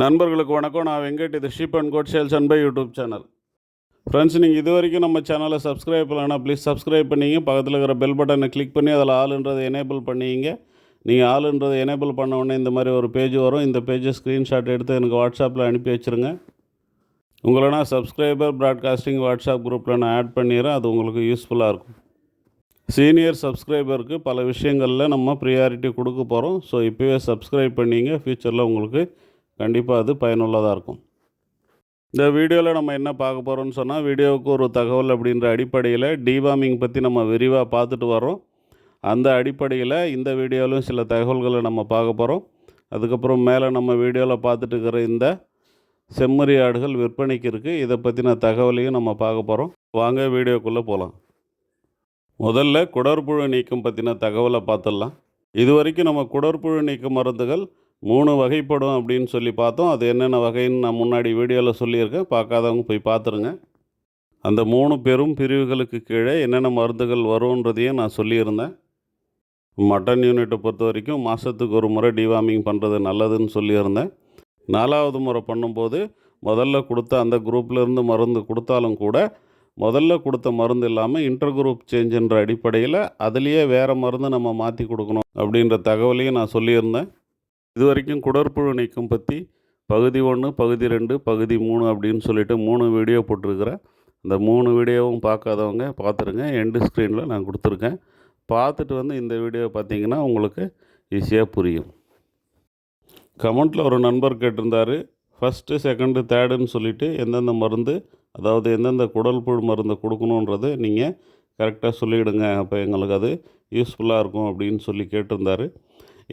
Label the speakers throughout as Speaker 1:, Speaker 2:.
Speaker 1: நண்பர்களுக்கு வணக்கம். நான் வெங்கட் இது sheep and goat sales and buy YouTube channel. Friends நீங்கள் இது வரைக்கும் நம்ம சேனலை சப்ஸ்கிரைப் பண்ணலன்னா ப்ளீஸ் சப்ஸ்கிரைப் பண்ணிங்க. பக்கத்தில் இருக்கிற பெல் பட்டனை கிளிக் பண்ணி அதில் ஆளுன்றதை எனேபிள் பண்ணிங்க. நீங்கள் ஆளுன்றதை எனேபிள் பண்ண உடனே இந்த மாதிரி ஒரு பேஜ் வரும். இந்த பேஜை ஸ்க்ரீன்ஷாட் எடுத்து எனக்கு வாட்ஸ்அப்பில் அனுப்பி வச்சுருங்க. உங்களை நான் சப்ஸ்கிரைபர் ப்ராட்காஸ்டிங் வாட்ஸ்அப் குரூப்பில் நான் ஆட் பண்ணிடுறேன். அது உங்களுக்கு யூஸ்ஃபுல்லாக இருக்கும். சீனியர் சப்ஸ்கிரைபருக்கு பல விஷயங்களில் நம்ம ப்ரியாரிட்டி கொடுக்க போகிறோம் ஸோ இப்போவே சப்ஸ்கிரைப் பண்ணிங்க. ஃப்யூச்சரில் உங்களுக்கு கண்டிப்பாக அது பயனுள்ளதாக இருக்கும். இந்த வீடியோவில் நம்ம என்ன பார்க்க போகிறோம்னு சொன்னால் வீடியோவுக்கு ஒரு தகவல் அப்படின்ற அடிப்படையில் டிவார்மிங் பற்றி நம்ம விரிவாக பார்த்துட்டு வரோம் அந்த அடிப்படையில் இந்த வீடியோவிலும் சில தகவல்களை நம்ம பார்க்க போகிறோம் அதுக்கப்புறம் மேலே நம்ம வீடியோவில் பார்த்துட்டு இருக்கிற இந்த செம்மறி ஆடுகள் விற்பனைக்கு இருக்குது இதை பற்றின தகவலையும் நம்ம பார்க்க போகிறோம் வாங்க வீடியோக்குள்ளே போகலாம் முதல்ல குடற்புழு நீக்கம் பற்றின தகவலை பார்த்துடலாம். இது வரைக்கும் நம்ம குடற்புழு நீக்க மருந்துகள் மூணு வகைப்படும் அப்படின்னு சொல்லி பார்த்தோம். அது என்னென்ன வகைன்னு நான் முன்னாடி வீடியோவில் சொல்லியிருக்கேன். பார்க்காதவங்க போய் பார்த்துருங்க. அந்த மூணு பெரும் பிரிவுகளுக்கு கீழே என்னென்ன மருந்துகள் வரும்ன்றதையும் நான் சொல்லியிருந்தேன். மட்டன் யூனிட்டை பொறுத்த வரைக்கும் மாதத்துக்கு ஒரு முறை டிவார்மிங் பண்ணுறது நல்லதுன்னு சொல்லியிருந்தேன். நாலாவது முறை பண்ணும்போது முதல்ல கொடுத்த அந்த குரூப்லேருந்து மருந்து கொடுத்தாலும் கூட முதல்ல கொடுத்த மருந்து இல்லாமல் இன்டர் குரூப் சேஞ்சுன்ற அடிப்படையில் அதுலேயே வேறு மருந்து நம்ம மாற்றி கொடுக்கணும் அப்படின்ற தகவலையும் நான் சொல்லியிருந்தேன். இது வரைக்கும் குடற்புழு நீக்கம் பற்றி பகுதி ஒன்று பகுதி ரெண்டு பகுதி மூணு அப்படின்னு சொல்லிட்டு மூணு வீடியோ போட்டிருக்கிறேன். அந்த மூணு வீடியோவும் பார்க்காதவங்க பார்த்துருங்க. எண்டு ஸ்க்ரீனில் நான் கொடுத்துருக்கேன். பார்த்துட்டு வந்து இந்த வீடியோ பார்த்தீங்கன்னா உங்களுக்கு ஈஸியாக புரியும். கமெண்ட்டில் ஒரு நண்பர் கேட்டிருந்தார். ஃபஸ்ட்டு செகண்டு தேர்டுன்னு சொல்லிவிட்டு எந்தெந்த மருந்து அதாவது எந்தெந்த குடல் புழு மருந்து கொடுக்கணுன்றது நீங்கள் கரெக்டாக சொல்லிவிடுங்க அப்போ எங்களுக்கு அது யூஸ்ஃபுல்லாக இருக்கும் அப்படின்னு சொல்லி கேட்டிருந்தாரு.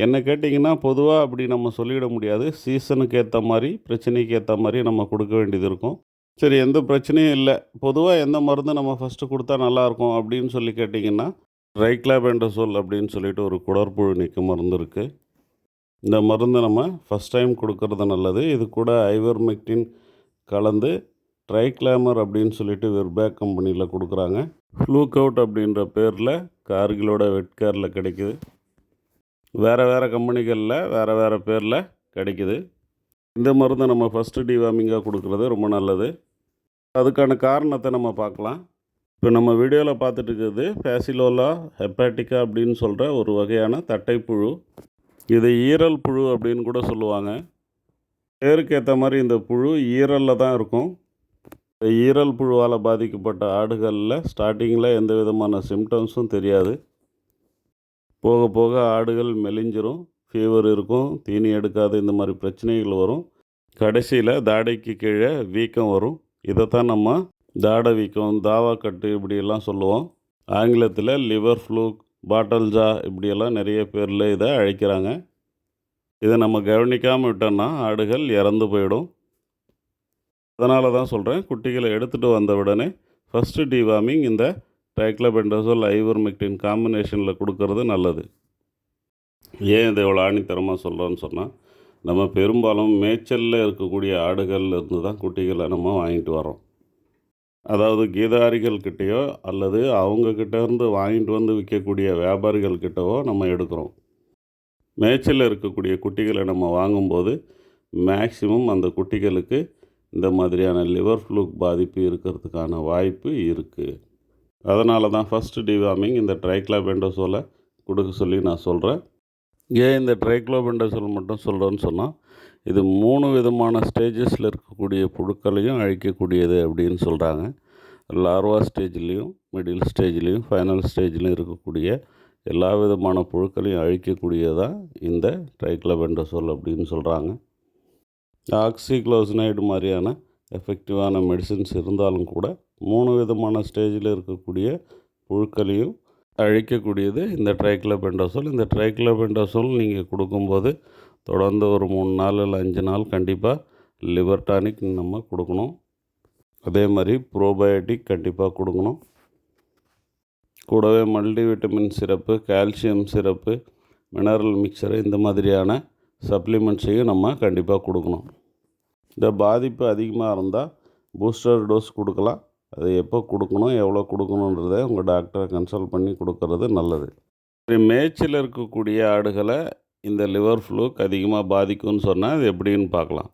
Speaker 1: என்ன கேட்டிங்கன்னா பொதுவாக அப்படி நம்ம சொல்லிட முடியாது. சீசனுக்கு ஏற்ற மாதிரி பிரச்சனைக்கு ஏற்ற மாதிரி நம்ம கொடுக்க வேண்டியது இருக்கும். சரி எந்த பிரச்சனையும் இல்லை. பொதுவாக எந்த மருந்து நம்ம ஃபஸ்ட்டு கொடுத்தா நல்லாயிருக்கும் அப்படின்னு சொல்லி கேட்டிங்கன்னா ரைக்லாபெண்டசோல் அப்படின்னு சொல்லிட்டு ஒரு குடற்புழு நீக்க மருந்து இருக்குது இந்த மருந்து நம்ம ஃபஸ்ட் டைம் கொடுக்கறது நல்லது. இது கூட ஐவர்மெக்டின் கலந்து ட்ரைக்ளாமர் அப்படின்னு சொல்லிட்டு வெர்பேக் கம்பெனியில் கொடுக்குறாங்க. ஃப்ளூக் அவுட் அப்படின்ற பேரில் கார்கிலோட வெட்கேரில் கிடைக்குது. வேறு வேறு கம்பெனிகளில் வேறு வேறு பேரில் கிடைக்குது. இந்த மருந்து நம்ம ஃபஸ்ட்டு டிவார்மிங்காக கொடுக்குறது ரொம்ப நல்லது. அதுக்கான காரணத்தை நம்ம பார்க்கலாம். இப்போ நம்ம வீடியோவில் பார்த்துட்டு இருக்கிறது ஃபேசிலோலா ஹெப்பாட்டிக்கா அப்படின்னு சொல்கிற ஒரு வகையான தட்டைப்புழு. இது ஈரல் புழு அப்படின்னு கூட சொல்லுவாங்க. பேருக்கு ஏற்ற மாதிரி இந்த புழு ஈரலில் தான் இருக்கும். இந்த ஈரல் புழுவால் பாதிக்கப்பட்ட ஆடுகளில் ஸ்டார்டிங்கில் எந்த விதமான சிம்டம்ஸும் தெரியாது. போக போக ஆடுகள் மெலிஞ்சிரும் ஃபீவர் இருக்கும் தீனி எடுக்காத இந்த மாதிரி பிரச்சனைகள் வரும். கடைசியில் தாடைக்கு கீழே வீக்கம் வரும். இதைத்தான் நம்ம தாடை வீக்கம் தாவாக்கட்டு இப்படியெல்லாம் சொல்லுவோம். ஆங்கிலத்தில் லிவர் ஃப்ளூக் பாட்டல் ஜா இப்படியெல்லாம் நிறைய பேரில் இதை அழைக்கிறாங்க. இதை நம்ம கவனிக்காமல் விட்டோம்னா ஆடுகள் இறந்து போயிடும். அதனால தான் சொல்கிறேன் குட்டிகளை எடுத்துகிட்டு வந்த உடனே ஃபஸ்ட்டு டிவார்மிங் இந்த ட்ரைக்ளபெண்டசோல் ஐவர்மெக்டின் காம்பினேஷனில் கொடுக்கறது நல்லது. ஏன் இதை இவ்வளோ ஆணித்தரமாக சொல்கிறோன்னு சொன்னால் நம்ம பெரும்பாலும் மேய்ச்சலில் இருக்கக்கூடிய ஆடுகள்ல இருந்து தான் குட்டிகளை நம்ம வாங்கிட்டு வரோம் அதாவது கீதாரிகள் கிட்டேயோ அல்லது அவங்கக்கிட்ட இருந்து வாங்கிட்டு வந்து விற்கக்கூடிய வியாபாரிகள் கிட்டவோ நம்ம எடுக்கிறோம். மேய்ச்சலில் இருக்கக்கூடிய குட்டிகளை நம்ம வாங்கும்போது மேக்சிமம் அந்த குட்டிகளுக்கு இந்த மாதிரியான லிவர் ஃப்ளூக் பாதிப்பு இருக்கிறதுக்கான வாய்ப்பு இருக்குது அதனால தான் ஃபஸ்ட்டு டிவார்மிங் இந்த ட்ரைக்ளாபெண்டோசோலை கொடுக்க சொல்லி நான் சொல்கிறேன் ஏன் இந்த ட்ரைக்ளோபெண்டசோல் மட்டும் சொல்கிறேன்னு சொன்னால் இது மூணு விதமான ஸ்டேஜஸில் இருக்கக்கூடிய புழுக்களையும் அழிக்கக்கூடியது அப்படின்னு சொல்கிறாங்க லார்வா ஸ்டேஜ்லேயும் மிடில் ஸ்டேஜ்லேயும் ஃபைனல் ஸ்டேஜ்லேயும் இருக்கக்கூடிய எல்லா விதமான புழுக்களையும் அழிக்கக்கூடியதாக இந்த ட்ரைக்ளோபெண்டசோல் அப்படின்னு சொல்கிறாங்க ஆக்சிக்ளோசினைடு மாதிரியான எஃபெக்டிவான மெடிசின்ஸ் இருந்தாலும் கூட மூணு விதமான ஸ்டேஜில் இருக்கக்கூடிய புழுக்களையும் அழிக்கக்கூடியது இந்த ட்ரைக்ளோபெண்டோசோல் இந்த ட்ரைக்ளோபெண்டோசோல் நீங்கள் கொடுக்கும்போது தொடர்ந்து ஒரு மூணு நாள் இல்லை அஞ்சு நாள் கண்டிப்பாக லிவர் டானிக் நம்ம கொடுக்கணும். அதே மாதிரி ப்ரோபயோட்டிக் கண்டிப்பாக கொடுக்கணும். கூடவே multivitamin syrup calcium syrup mineral mixture இந்த மாதிரியான சப்ளிமெண்ட்ஸையும் நம்ம கண்டிப்பாக கொடுக்கணும். இந்த பாதிப்பு அதிகமாக இருந்தால் பூஸ்டர் டோஸ் கொடுக்கலாம். அது எப்போ கொடுக்கணும் எவ்வளோ கொடுக்கணுன்றதை உங்கள் டாக்டரை கன்சல்ட் பண்ணி கொடுக்கறது நல்லது. மேய்ச்சல் இருக்கக்கூடிய ஆடுகளை இந்த லிவர் ஃப்ளூக்கு அதிகமாக பாதிக்கும்னு சொன்னால் அது எப்படின்னு பார்க்கலாம்.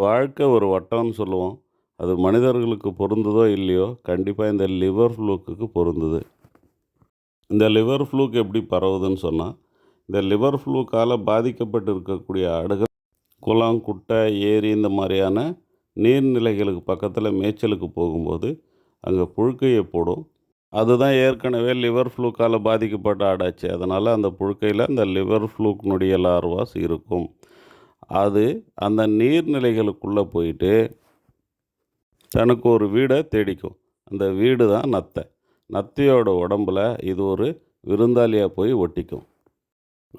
Speaker 1: வாழ்க்கை ஒரு வட்டம்னு சொல்லுவோம். அது மனிதர்களுக்கு பொருந்துதோ இல்லையோ கண்டிப்பாக இந்த லிவர் ஃப்ளூக்குக்கு பொருந்துது. இந்த லிவர் ஃப்ளூக் எப்படி பரவுதுன்னு சொன்னால் இந்த லிவர் ஃப்ளூக்கால் பாதிக்கப்பட்டு இருக்கக்கூடிய ஆடுகள் குளம் குட்டை ஏரி இந்த மாதிரியான நீர்நிலைகளுக்கு பக்கத்தில் மேய்ச்சலுக்கு போகும்போது அங்கே புழுக்கையை போடும். அதுதான் ஏற்கனவே லிவர் ஃப்ளூக்கால் பாதிக்கப்பட்ட ஆடாச்சு. அதனால் அந்த புழுக்கையில் அந்த லிவர் ஃப்ளூக்கினுடைய லார்வாஸ் இருக்கும். அது அந்த நீர்நிலைகளுக்குள்ளே போயிட்டு தனக்கு ஒரு வீடை தேடிக்கும். அந்த வீடு தான் நத்தை. நத்தையோட உடம்புல இது ஒரு விருந்தாளியாக போய் ஒட்டிக்கும்.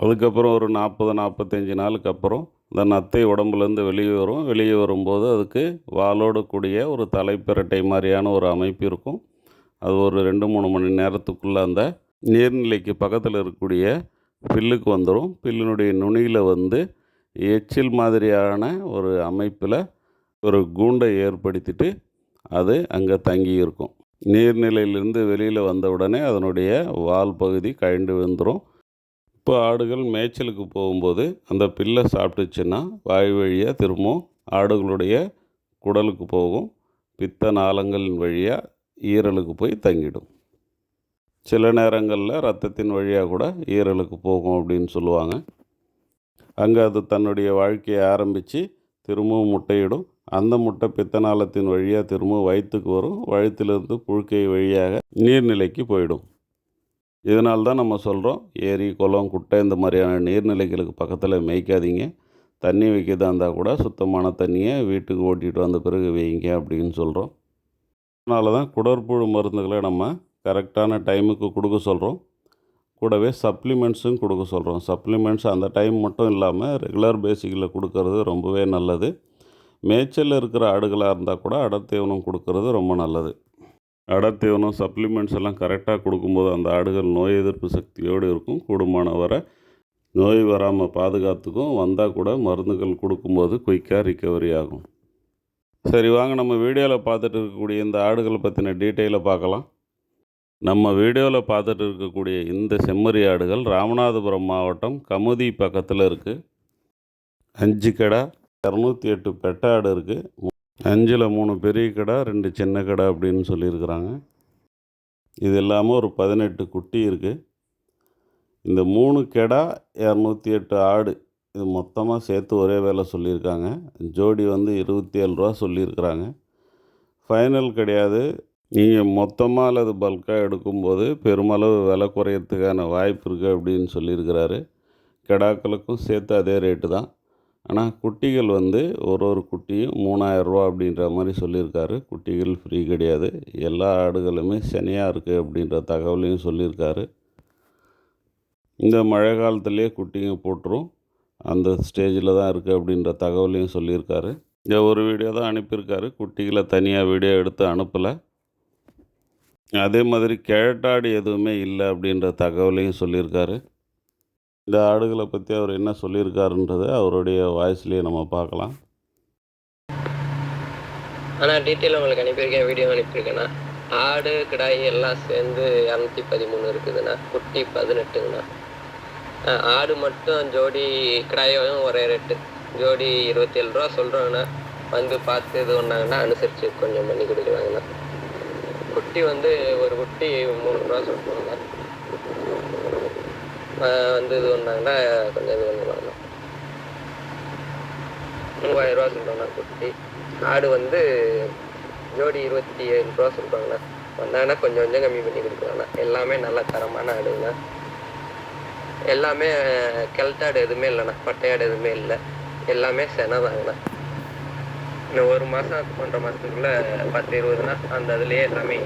Speaker 1: அதுக்கப்புறம் ஒரு நாற்பது நாற்பத்தஞ்சு நாளுக்கு அப்புறம் இந்த நத்தை உடம்புலேருந்து வெளியே வரும். வெளியே வரும்போது அதுக்கு வாலோடு கூடிய ஒரு தலைப்பிரட்டை மாதிரியான ஒரு அமைப்பு இருக்கும். அது ஒரு ரெண்டு மூணு மணி நேரத்துக்குள்ளே அந்த நீர்நிலைக்கு பக்கத்தில் இருக்கக்கூடிய பில்லுக்கு வந்துடும் பில்லினுடைய நுனியில் வந்து எச்சில் மாதிரியான ஒரு அமைப்பில் ஒரு கூண்டை ஏற்படுத்திட்டு அது அங்கே தங்கி இருக்கும். நீர்நிலையிலிருந்து வெளியில் வந்த உடனே அதனுடைய வால் பகுதி கழண்டு விழுந்துடும் இப்போ ஆடுகள் மேய்ச்சலுக்கு போகும்போது அந்த பில்லை சாப்பிட்டுச்சுன்னா வாய் வழியாக திரும்பவும் ஆடுகளுடைய குடலுக்கு போகும். பித்த நாளங்களின் வழியாக ஈரலுக்கு போய் தங்கிடும். சில நேரங்களில் ரத்தத்தின் வழியாக கூட ஈரலுக்கு போகும் அப்படின்னு சொல்லுவாங்க. அங்கே அது தன்னுடைய வாழ்க்கையை ஆரம்பித்து திரும்பவும் முட்டையிடும். அந்த முட்டை பித்தநாளத்தின் வழியாக திரும்பவும் வயிற்றுக்கு வரும். வயிற்றிலிருந்து புழுக்கை வழியாக நீர்நிலைக்கு போயிடும். இதனால் தான் நம்ம சொல்கிறோம் ஏரி குளம் குட்டை இந்த மாதிரியான நீர்நிலைகளுக்கு பக்கத்தில் மேய்க்காதீங்க. தண்ணி வைக்கிறதா இருந்தால் கூட சுத்தமான தண்ணியை வீட்டுக்கு ஓட்டிகிட்டு வந்த பிறகு வைங்க அப்படின்னு சொல்கிறோம். அதனால தான் குடற்புழு மருந்துகளை நம்ம கரெக்டான டைமுக்கு கொடுக்க சொல்கிறோம். கூடவே சப்ளிமெண்ட்ஸும் கொடுக்க சொல்கிறோம். சப்ளிமெண்ட்ஸ் அந்த டைம் மட்டும் இல்லாமல் ரெகுலர் பேசிக்கில் கொடுக்கறது ரொம்பவே நல்லது. மேய்ச்சலில் இருக்கிற ஆடுகளாக இருந்தால் கூட அடர்த்தீவனம் கொடுக்கறது ரொம்ப நல்லது. அடர்த்தீவனம் சப்ளிமெண்ட்ஸ் எல்லாம் கரெக்டாக கொடுக்கும்போது அந்த ஆடுகள் நோய் எதிர்ப்பு சக்தியோடு இருக்கும். கூடுமான வரை நோய் வராமல் பாதுகாத்துக்கும் வந்தால் கூட மருந்துகள் கொடுக்கும்போது குயிக்காக ரிக்கவரி ஆகும். சரி வாங்க நம்ம வீடியோவில் பார்த்துட்டு இருக்கக்கூடிய இந்த ஆடுகளை பற்றின டீட்டெயிலை பார்க்கலாம். நம்ம வீடியோவில் பார்த்துட்டு இருக்கக்கூடிய இந்த செம்மறி ஆடுகள் ராமநாதபுரம் மாவட்டம் கமுதி பக்கத்தில் இருக்குது அஞ்சு கடை இரநூத்தி எட்டு பெட்ட ஆடு இருக்குது அஞ்சில் மூணு பெரிய கடை ரெண்டு சின்ன கடை அப்படின்னு சொல்லியிருக்கிறாங்க. இது இல்லாமல் ஒரு பதினெட்டு குட்டி இருக்குது இந்த மூணு கெடா இரநூத்தி எட்டு ஆடு இது மொத்தமாக சேர்த்து ஒரே வேலை சொல்லியிருக்காங்க. ஜோடி வந்து இருபத்தி ஏழு ரூபா சொல்லியிருக்கிறாங்க. ஃபைனல் கிடையாது. நீங்கள் மொத்தமாக அல்லது பல்காக எடுக்கும்போது பெருமளவு விலை குறையறதுக்கான வாய்ப்பு இருக்குது அப்படின்னு சொல்லியிருக்கிறாரு. கெடாக்களுக்கும் சேர்த்து அதே ரேட்டு தான். ஆனால் குட்டிகள் வந்து ஒரு ஒரு குட்டியும் மூணாயிரரூவா அப்படின்ற மாதிரி சொல்லியிருக்காரு. குட்டிகள் ஃப்ரீ கிடையாது. எல்லா ஆடுகளுமே சனியாக இருக்குது அப்படின்ற தகவலையும் சொல்லியிருக்காரு. இந்த மழை காலத்துலேயே குட்டிங்க போட்டுரும். அந்த ஸ்டேஜில் தான் இருக்குது அப்படின்ற தகவலையும் சொல்லியிருக்காரு. இந்த ஒரு வீடியோ தான் அனுப்பியிருக்காரு. குட்டிகளை தனியாக வீடியோ எடுத்து அனுப்பலை. அதே மாதிரி கிழட்டாடு எதுவுமே இல்லை அப்படின்ற தகவலையும் சொல்லியிருக்காரு. இந்த ஆடுகளை பற்றி அவர் என்ன சொல்லியிருக்காருன்றதை அவருடைய வாய்ஸ்லேயே நம்ம பார்க்கலாம்.
Speaker 2: ஆனால் டீட்டெயில் உங்களுக்கு அனுப்பியிருக்கேன் வீடியோ அனுப்பியிருக்கேண்ணா ஆடு கிடாய் எல்லாம் சேர்ந்து இரநூத்தி பதிமூணு இருக்குதுண்ணா. குட்டி பதினெட்டுங்கண்ணா. ஆடு மட்டும் ஜோடி கிடாயும் ஒரே ரேட்டு ஜோடி இருபத்தி ஏழு ரூபா சொல்கிறாங்கண்ணா வந்து பார்த்து இது பண்ணாங்கன்னா அனுசரித்து கொஞ்சம் பண்ணி கொடுக்குறாங்கண்ணா குட்டி வந்து ஒரு குட்டி மூணு ரூபா சொல்கிறாங்கண்ணா வந்து இது பண்ணாங்கன்னா கொஞ்சம் இது பண்ணுவாங்க மூவாயிரம் ரூபா சொல்கிறோண்ணா குட்டி. ஆடு வந்து ஜோடி இருபத்தி ஏழு ரூபா சொல்கிறாங்கண்ணா வந்தாங்கன்னா கொஞ்சம் கொஞ்சம் கம்மி பண்ணி கொடுக்கலாண்ணா எல்லாமே நல்ல தரமான ஆடுங்கண்ணா எல்லாமே கெல்ட்டாடு எதுவுமே இல்லைண்ணா. பட்டையாடு எதுவுமே இல்லை. எல்லாமே செனதாங்கண்ணா இன்னும் ஒரு மாதம் ஒன்றரை மாதத்துக்குள்ளே பத்து இருபதுனா அந்த இதுலேயே எல்லாமே